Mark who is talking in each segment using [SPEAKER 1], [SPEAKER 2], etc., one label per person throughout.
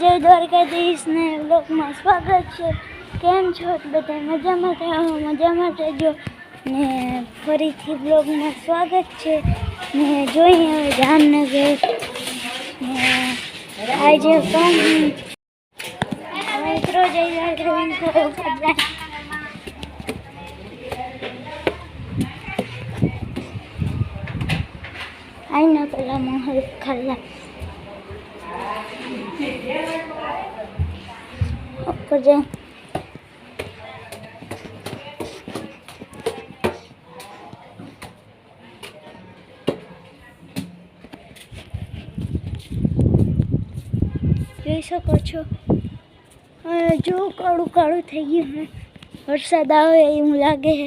[SPEAKER 1] જય દ્વારકાધીશ ને લોકમાં સ્વાગત છે. કેમ છો? બધા મજામાં થયા મજામાં થજો ને ફરીથી બ્લોગમાં સ્વાગત છે. ને જોઈએ હવે જામનગર. ને આજે પણ મિત્રો જય દ્વારકાધીશ. આઈના પેલા મોહલ ખાલા. જાય જોઈ શકો છો. જો કાળું કાળું થઈ ગયું હે. વરસાદ આવે એવું લાગે છે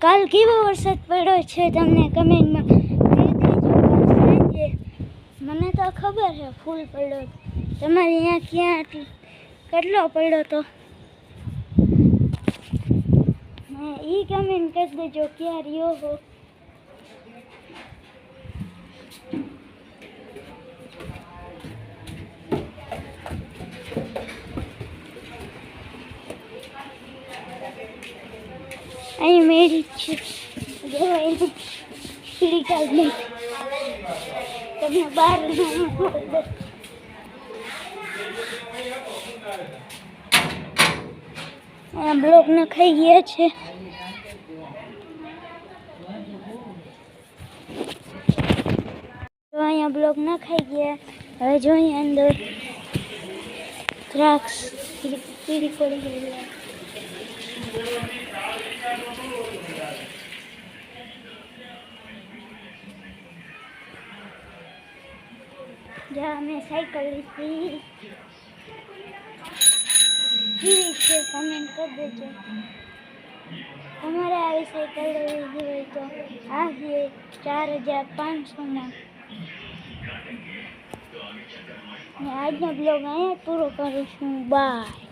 [SPEAKER 1] કાલ કેવો વરસાદ પડ્યો છે તમને કમેન્ટમાં મને તો ખબર છે ફૂલ પડ્યો. તમારે અહીંયા ક્યાં આટલું કેટલો પડ્યો તો? એ કમેન્ટ કરી દેજો ક્યાં રહ્યો હો? અહીં મેરી છે. તમને બહાર. આ બ્લોક નખાઈ ગયા છે. અહીંયા બ્લોક નખાઈ ગયા, હવે જોઈએ અંદર દ્રાક્ષ પીડી પડી ગયેલા જ્યાં મેં સાયકલ લીધી. કેવી છે કમેન્ટ કરી દેજો. તમારે આવી સાયકલ લેવી હોય તો આ ચાર હજાર પાંચસોમાં આજનો બ્લોગ અહીંયા પૂરો કરું છું. બાય